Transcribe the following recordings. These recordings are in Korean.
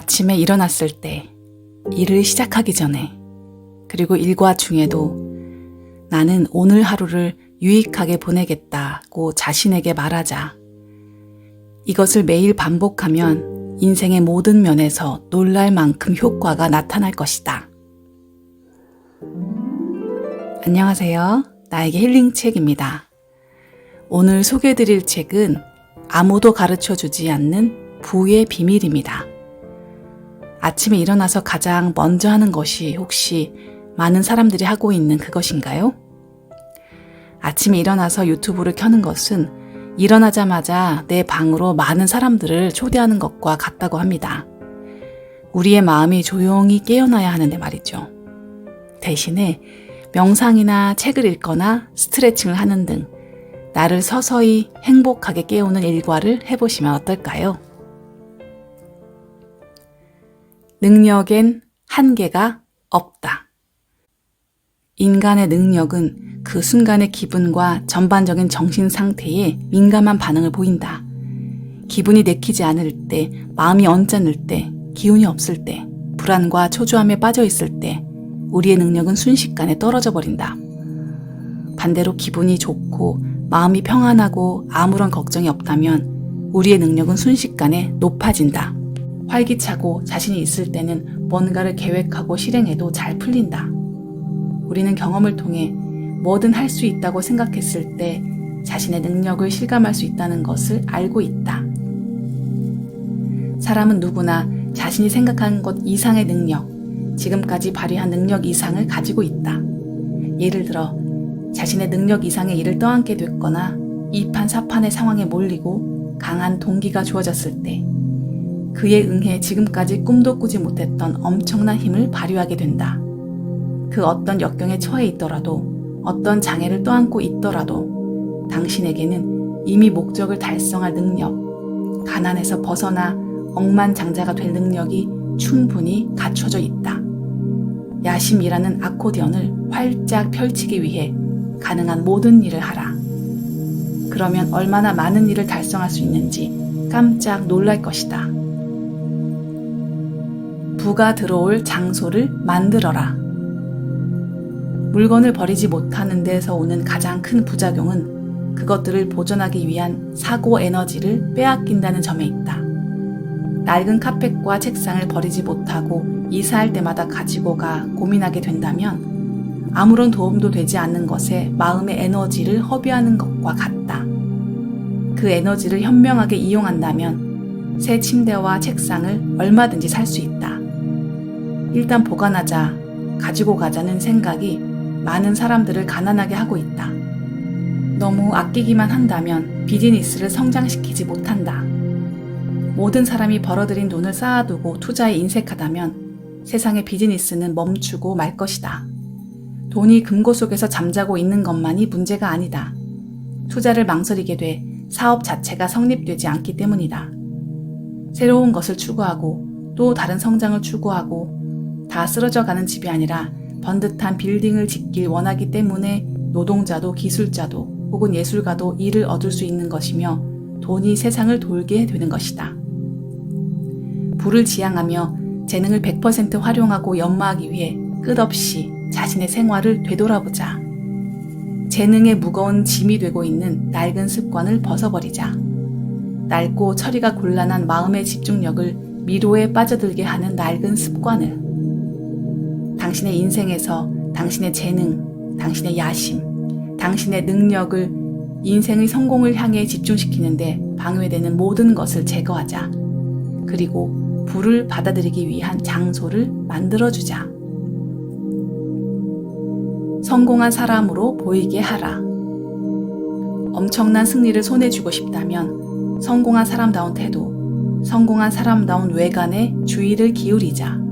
아침에 일어났을 때, 일을 시작하기 전에, 그리고 일과 중에도 나는 오늘 하루를 유익하게 보내겠다고 자신에게 말하자. 이것을 매일 반복하면 인생의 모든 면에서 놀랄 만큼 효과가 나타날 것이다. 안녕하세요. 나에게 힐링 책입니다. 오늘 소개해드릴 책은 아무도 가르쳐 주지 않는 부의 비밀입니다. 아침에 일어나서 가장 먼저 하는 것이 혹시 많은 사람들이 하고 있는 그것인가요? 아침에 일어나서 유튜브를 켜는 것은 일어나자마자 내 방으로 많은 사람들을 초대하는 것과 같다고 합니다. 우리의 마음이 조용히 깨어나야 하는데 말이죠. 대신에 명상이나 책을 읽거나 스트레칭을 하는 등 나를 서서히 행복하게 깨우는 일과를 해보시면 어떨까요? 능력엔 한계가 없다. 인간의 능력은 그 순간의 기분과 전반적인 정신 상태에 민감한 반응을 보인다. 기분이 내키지 않을 때, 마음이 언짢을 때, 기운이 없을 때, 불안과 초조함에 빠져 있을 때, 우리의 능력은 순식간에 떨어져 버린다. 반대로 기분이 좋고 마음이 평안하고 아무런 걱정이 없다면 우리의 능력은 순식간에 높아진다. 활기차고 자신이 있을 때는 뭔가를 계획하고 실행해도 잘 풀린다. 우리는 경험을 통해 뭐든 할 수 있다고 생각했을 때 자신의 능력을 실감할 수 있다는 것을 알고 있다. 사람은 누구나 자신이 생각한 것 이상의 능력, 지금까지 발휘한 능력 이상을 가지고 있다. 예를 들어, 자신의 능력 이상의 일을 떠안게 됐거나 이판사판의 상황에 몰리고 강한 동기가 주어졌을 때 그에 응해 지금까지 꿈도 꾸지 못했던 엄청난 힘을 발휘하게 된다. 그 어떤 역경에 처해 있더라도 어떤 장애를 떠안고 있더라도 당신에게는 이미 목적을 달성할 능력, 가난에서 벗어나 억만장자가 될 능력이 충분히 갖춰져 있다. 야심이라는 아코디언을 활짝 펼치기 위해 가능한 모든 일을 하라. 그러면 얼마나 많은 일을 달성할 수 있는지 깜짝 놀랄 것이다. 부가 들어올 장소를 만들어라. 물건을 버리지 못하는 데서 오는 가장 큰 부작용은 그것들을 보존하기 위한 사고 에너지를 빼앗긴다는 점에 있다. 낡은 카펫과 책상을 버리지 못하고 이사할 때마다 가지고 가 고민하게 된다면 아무런 도움도 되지 않는 것에 마음의 에너지를 허비하는 것과 같다. 그 에너지를 현명하게 이용한다면 새 침대와 책상을 얼마든지 살 수 있다. 일단 보관하자, 가지고 가자는 생각이 많은 사람들을 가난하게 하고 있다. 너무 아끼기만 한다면 비즈니스를 성장시키지 못한다. 모든 사람이 벌어들인 돈을 쌓아두고 투자에 인색하다면 세상의 비즈니스는 멈추고 말 것이다. 돈이 금고 속에서 잠자고 있는 것만이 문제가 아니다. 투자를 망설이게 돼 사업 자체가 성립되지 않기 때문이다. 새로운 것을 추구하고 또 다른 성장을 추구하고 다 쓰러져 가는 집이 아니라 번듯한 빌딩을 짓길 원하기 때문에 노동자도 기술자도 혹은 예술가도 일을 얻을 수 있는 것이며 돈이 세상을 돌게 되는 것이다. 부를 지향하며 재능을 100% 활용하고 연마하기 위해 끝없이 자신의 생활을 되돌아보자. 재능의 무거운 짐이 되고 있는 낡은 습관을 벗어버리자. 낡고 처리가 곤란한 마음의 집중력을 미로에 빠져들게 하는 낡은 습관을 당신의 인생에서 당신의 재능, 당신의 야심, 당신의 능력을 인생의 성공을 향해 집중시키는데 방해되는 모든 것을 제거하자. 그리고 불을 받아들이기 위한 장소를 만들어주자. 성공한 사람으로 보이게 하라. 엄청난 승리를 손에 쥐고 싶다면 성공한 사람다운 태도, 성공한 사람다운 외관에 주의를 기울이자.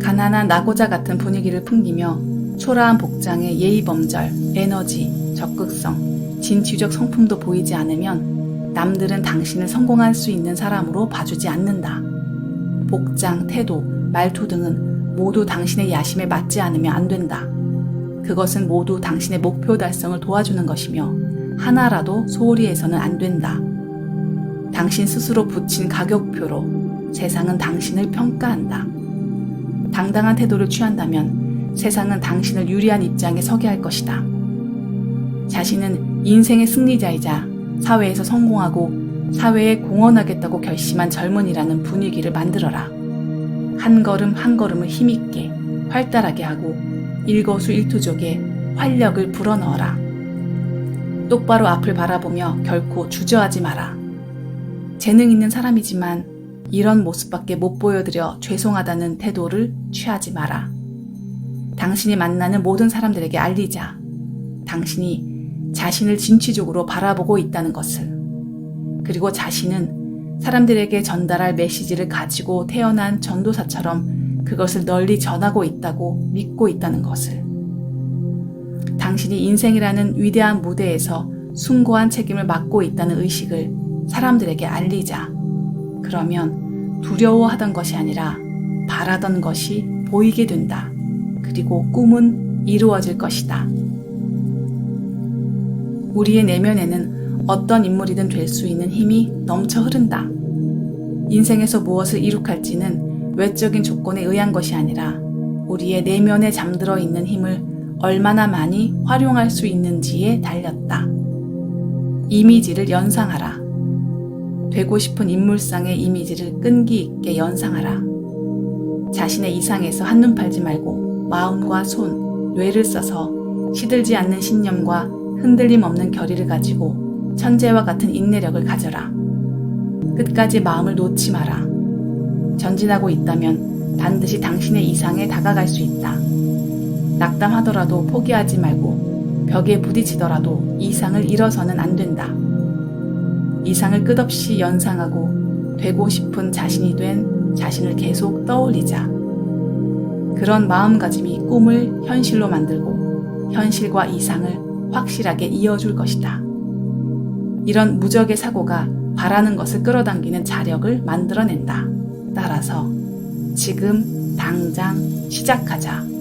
가난한 나고자 같은 분위기를 풍기며 초라한 복장에 예의범절, 에너지, 적극성, 진취적 성품도 보이지 않으면 남들은 당신을 성공할 수 있는 사람으로 봐주지 않는다. 복장, 태도, 말투 등은 모두 당신의 야심에 맞지 않으면 안 된다. 그것은 모두 당신의 목표 달성을 도와주는 것이며 하나라도 소홀히 해서는 안 된다. 당신 스스로 붙인 가격표로 세상은 당신을 평가한다. 당당한 태도를 취한다면 세상은 당신을 유리한 입장에 서게 할 것이다. 자신은 인생의 승리자이자 사회에서 성공하고 사회에 공헌하겠다고 결심한 젊은이라는 분위기를 만들어라. 한 걸음 한 걸음을 힘있게 활달하게 하고 일거수일투족에 활력을 불어넣어라. 똑바로 앞을 바라보며 결코 주저하지 마라. 재능 있는 사람이지만 이런 모습밖에 못 보여드려 죄송하다는 태도를 취하지 마라. 당신이 만나는 모든 사람들에게 알리자. 당신이 자신을 진취적으로 바라보고 있다는 것을. 그리고 자신은 사람들에게 전달할 메시지를 가지고 태어난 전도사처럼 그것을 널리 전하고 있다고 믿고 있다는 것을. 당신이 인생이라는 위대한 무대에서 숭고한 책임을 맡고 있다는 의식을 사람들에게 알리자. 그러면 두려워하던 것이 아니라 바라던 것이 보이게 된다. 그리고 꿈은 이루어질 것이다. 우리의 내면에는 어떤 인물이든 될 수 있는 힘이 넘쳐 흐른다. 인생에서 무엇을 이룩할지는 외적인 조건에 의한 것이 아니라 우리의 내면에 잠들어 있는 힘을 얼마나 많이 활용할 수 있는지에 달렸다. 이미지를 연상하라. 되고 싶은 인물상의 이미지를 끈기 있게 연상하라. 자신의 이상에서 한눈 팔지 말고 마음과 손, 뇌를 써서 시들지 않는 신념과 흔들림 없는 결의를 가지고 천재와 같은 인내력을 가져라. 끝까지 마음을 놓지 마라. 전진하고 있다면 반드시 당신의 이상에 다가갈 수 있다. 낙담하더라도 포기하지 말고 벽에 부딪히더라도 이상을 잃어서는 안 된다. 이상을 끝없이 연상하고 되고 싶은 자신이 된 자신을 계속 떠올리자. 그런 마음가짐이 꿈을 현실로 만들고 현실과 이상을 확실하게 이어줄 것이다. 이런 무적의 사고가 바라는 것을 끌어당기는 자력을 만들어낸다. 따라서 지금 당장 시작하자.